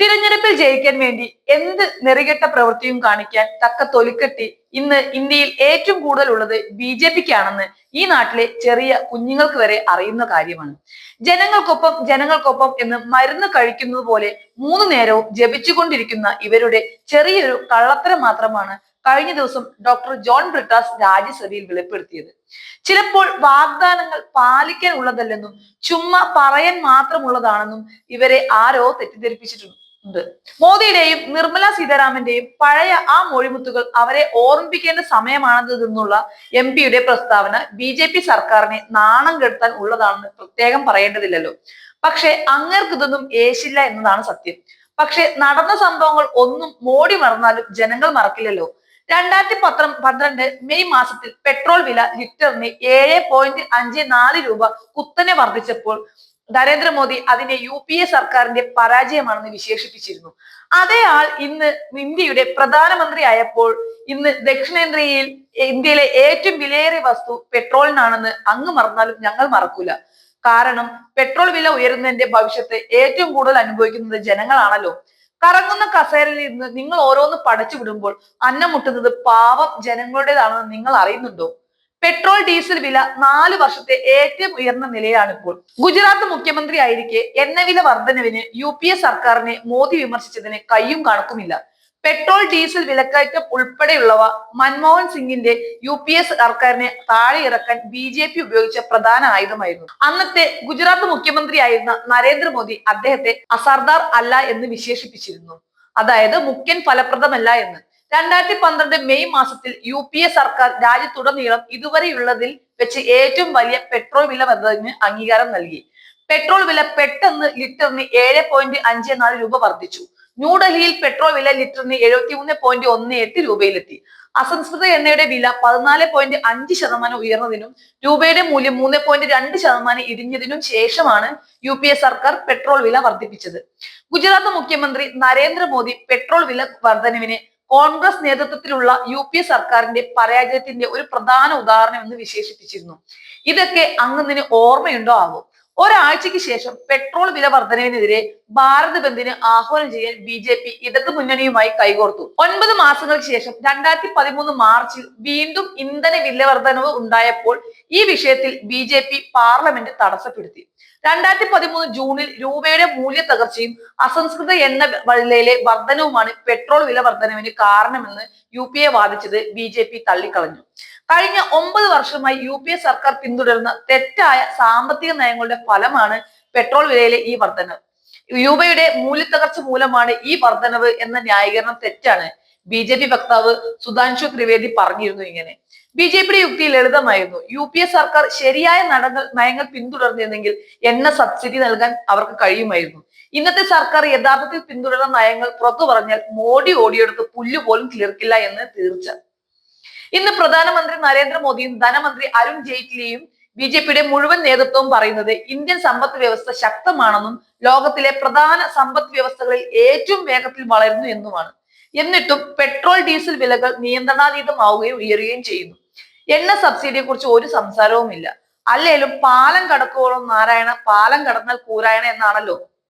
തിരഞ്ഞെടുപ്പിൽ ജയിക്കാൻ വേണ്ടി എന്ത് നെറികെട്ട പ്രവൃത്തിയും കാണിക്കാൻ തക്ക തൊലിക്കെട്ടി ഇന്ന് ഇന്ത്യയിൽ ഏറ്റവും കൂടുതൽ ഉള്ളത് ബി ജെ പിക്കാണെന്ന് ഈ നാട്ടിലെ ചെറിയ കുഞ്ഞുങ്ങൾക്ക് വരെ അറിയുന്ന കാര്യമാണ്. ജനങ്ങൾക്കൊപ്പം ജനങ്ങൾക്കൊപ്പം എന്ന് മരുന്ന് കഴിക്കുന്നത് പോലെ മൂന്ന് നേരവും ജപിച്ചുകൊണ്ടിരിക്കുന്ന ഇവരുടെ ചെറിയൊരു കള്ളത്തരം മാത്രമാണ് കഴിഞ്ഞ ദിവസം ഡോക്ടർ ജോൺ ബ്രിട്ടാസ് രാജ്യസഭയിൽ വെളിപ്പെടുത്തിയത്. ചിലപ്പോൾ വാഗ്ദാനങ്ങൾ പാലിക്കാൻ ഉള്ളതല്ലെന്നും ചുമ്മാ പറയാൻ മാത്രമുള്ളതാണെന്നും ഇവരെ ആരോ തെറ്റിദ്ധരിപ്പിച്ചിട്ടുണ്ട്. മോദിയുടെയും നിർമ്മല സീതാരാമന്റെയും പഴയ ആ മൊഴിമുത്തുകൾ അവരെ ഓർമ്മിപ്പിക്കേണ്ട സമയമാണെന്നുള്ള എം പിയുടെ പ്രസ്താവന ബി ജെ പി സർക്കാരിനെ നാണം കെടുത്താൻ ഉള്ളതാണെന്ന് പ്രത്യേകം പറയേണ്ടതില്ലല്ലോ. പക്ഷെ അങ്ങേർക്ക് ഇതൊന്നും ഏശില്ല എന്നതാണ് സത്യം. പക്ഷെ നടന്ന സംഭവങ്ങൾ ഒന്നും മോടി മറന്നാലും ജനങ്ങൾ മറക്കില്ലല്ലോ. രണ്ടായിരത്തി പത്ര പന്ത്രണ്ട് മെയ് മാസത്തിൽ പെട്രോൾ വില ലിറ്ററിന് ഏഴ് പോയിന്റ് അഞ്ച് നാല് രൂപ കുത്തനെ വർദ്ധിച്ചപ്പോൾ നരേന്ദ്രമോദി അതിനെ യു പി എ സർക്കാരിന്റെ പരാജയമാണെന്ന് വിശേഷിപ്പിച്ചിരുന്നു. അതേ ആൾ ഇന്ന് ഇന്ത്യയുടെ പ്രധാനമന്ത്രി ആയപ്പോൾ ഇന്ന് ദക്ഷിണേന്ത്യയിൽ ഇന്ത്യയിലെ ഏറ്റവും വിലയേറിയ വസ്തു പെട്രോളിനാണെന്ന് അങ്ങ് മറന്നാലും ഞങ്ങൾ മറക്കൂല. കാരണം പെട്രോൾ വില ഉയരുന്നതിന്റെ ഭവിഷ്യത്ത് ഏറ്റവും കൂടുതൽ അനുഭവിക്കുന്നത് ജനങ്ങളാണല്ലോ. കറങ്ങുന്ന കസേരയിൽ ഇരുന്ന് നിങ്ങൾ ഓരോന്ന് പടച്ചു വിടുമ്പോൾ അന്നം മുട്ടുന്നത് പാവം ജനങ്ങളുടേതാണെന്ന് നിങ്ങൾ അറിയുന്നുണ്ടോ? പെട്രോൾ ഡീസൽ വില നാല് വർഷത്തെ ഏറ്റവും ഉയർന്ന നിലയിലാണ് ഇപ്പോൾ. ഗുജറാത്ത് മുഖ്യമന്ത്രി ആയിരിക്കെ എണ്ണവില വർധനവിന് യു പി എ സർക്കാരിനെ മോദി വിമർശിച്ചതിന് കയ്യും കണക്കുമില്ല. പെട്രോൾ ഡീസൽ വിലക്കയറ്റം ഉൾപ്പെടെയുള്ളവ മൻമോഹൻ സിംഗിന്റെ യു പി എ സർക്കാരിനെ താഴെ ഇറക്കാൻ ബി ജെ പി ഉപയോഗിച്ച പ്രധാന ആയുധമായിരുന്നു. അന്നത്തെ ഗുജറാത്ത് മുഖ്യമന്ത്രിയായിരുന്ന നരേന്ദ്രമോദി അദ്ദേഹത്തെ അസർദാർ അല്ല എന്ന് വിശേഷിപ്പിച്ചിരുന്നു. അതായത് മുഖ്യൻ ഫലപ്രദമല്ല എന്ന്. രണ്ടായിരത്തി പന്ത്രണ്ട് മെയ് മാസത്തിൽ യു പി എ സർക്കാർ രാജ്യത്തുടനീളം ഇതുവരെയുള്ളതിൽ വെച്ച് ഏറ്റവും വലിയ പെട്രോൾ വില വന്നതിന് അംഗീകാരം നൽകി. പെട്രോൾ വില പെട്ടെന്ന് ലിറ്ററിന് ഏഴ് പോയിന്റ് അഞ്ച് നാല് രൂപ വർദ്ധിച്ചു. ന്യൂഡൽഹിയിൽ പെട്രോൾ വില ലിറ്ററിന് എഴുപത്തി മൂന്ന് പോയിന്റ് ഒന്ന് എട്ട് രൂപയിലെത്തി. അസംസ്കൃത എണ്ണയുടെ വില പതിനാല് പോയിന്റ് അഞ്ച് ശതമാനം ഉയർന്നതിനും രൂപയുടെ മൂല്യം മൂന്ന് പോയിന്റ് രണ്ട് ശതമാനം ഇടിഞ്ഞതിനും ശേഷമാണ് യു പി എ സർക്കാർ പെട്രോൾ വില വർദ്ധിപ്പിച്ചത്. ഗുജറാത്ത് മുഖ്യമന്ത്രി നരേന്ദ്രമോദി പെട്രോൾ വില വർധനവിനെ കോൺഗ്രസ് നേതൃത്വത്തിലുള്ള യു പി സർക്കാരിന്റെ പരാജയത്തിന്റെ ഒരു പ്രധാന ഉദാഹരണം എന്ന് വിശേഷിപ്പിച്ചിരുന്നു. ഇതൊക്കെ അങ്ങ് ഓർമ്മയുണ്ടോ ആകും. ഒരാഴ്ചയ്ക്ക് ശേഷം പെട്രോൾ വില വർധനവിനെതിരെ ഭാരത് ബന്ദിന് ആഹ്വാനം ചെയ്യാൻ ബി ജെ പി ഇടതു മുന്നണിയുമായി കൈകോർത്തു. ഒൻപത് മാസങ്ങൾക്ക് ശേഷം രണ്ടായിരത്തി പതിമൂന്ന് മാർച്ചിൽ വീണ്ടും ഇന്ധന വില വർധനവ് ഉണ്ടായപ്പോൾ ഈ വിഷയത്തിൽ ബി ജെ പി പാർലമെന്റ് തടസ്സപ്പെടുത്തി. രണ്ടായിരത്തി പതിമൂന്ന് ജൂണിൽ രൂപയുടെ മൂല്യ തകർച്ചയും അസംസ്കൃത എണ്ണ വിലയിലെ വർധനവുമാണ് പെട്രോൾ വില വർധനവിന് കാരണമെന്ന് യു പി എ വാദിച്ചത് ബി ജെ പി തള്ളിക്കളഞ്ഞു. കഴിഞ്ഞ ഒമ്പത് വർഷമായി യു പി എ സർക്കാർ പിന്തുടരുന്ന തെറ്റായ സാമ്പത്തിക നയങ്ങളുടെ ഫലമാണ് പെട്രോൾ വിലയിലെ ഈ വർധനവ്. രൂപയുടെ മൂല്യത്തകർച്ച മൂലമാണ് ഈ വർധനവ് എന്ന ന്യായീകരണം തെറ്റാണ്. ബി ജെ പി വക്താവ് സുധാൻഷു ത്രിവേദി പറഞ്ഞിരുന്നു ഇങ്ങനെ. ബി ജെ പിയുടെ യുക്തി ലളിതമായിരുന്നു. യു പി എ സർക്കാർ ശരിയായ നടങ്ങൾ നയങ്ങൾ പിന്തുടർന്നിരുന്നെങ്കിൽ എണ്ണ സബ്സിഡി നൽകാൻ അവർക്ക് കഴിയുമായിരുന്നു. ഇന്നത്തെ സർക്കാർ യഥാർത്ഥത്തിൽ പിന്തുടരുന്ന നയങ്ങൾ പുറത്തു പറഞ്ഞാൽ മോഡി ഓടിയെടുത്ത് പുല്ല് പോലും തീർക്കില്ല എന്ന് തീർച്ച. ഇന്ന് പ്രധാനമന്ത്രി നരേന്ദ്രമോദിയും ധനമന്ത്രി അരുൺ ജെയ്റ്റ്ലിയും ബി ജെ പിയുടെ മുഴുവൻ നേതൃത്വവും പറയുന്നത് ഇന്ത്യൻ സമ്പദ് വ്യവസ്ഥ ശക്തമാണെന്നും ലോകത്തിലെ പ്രധാന സമ്പദ് വ്യവസ്ഥകളിൽ ഏറ്റവും വേഗത്തിൽ വളരുന്നു എന്നുമാണ്. എന്നിട്ടും പെട്രോൾ ഡീസൽ വിലകൾ നിയന്ത്രണാതീതമാവുകയും ഉയരുകയും ചെയ്യുന്നു. എണ്ണ സബ്സിഡിയെ കുറിച്ച് ഒരു സംസാരവുമില്ല. അല്ലേലും പാലം കടക്കുവോളം നാരായണ പാലം കടന്നാൽ കൂരായണ എന്നാണല്ലോ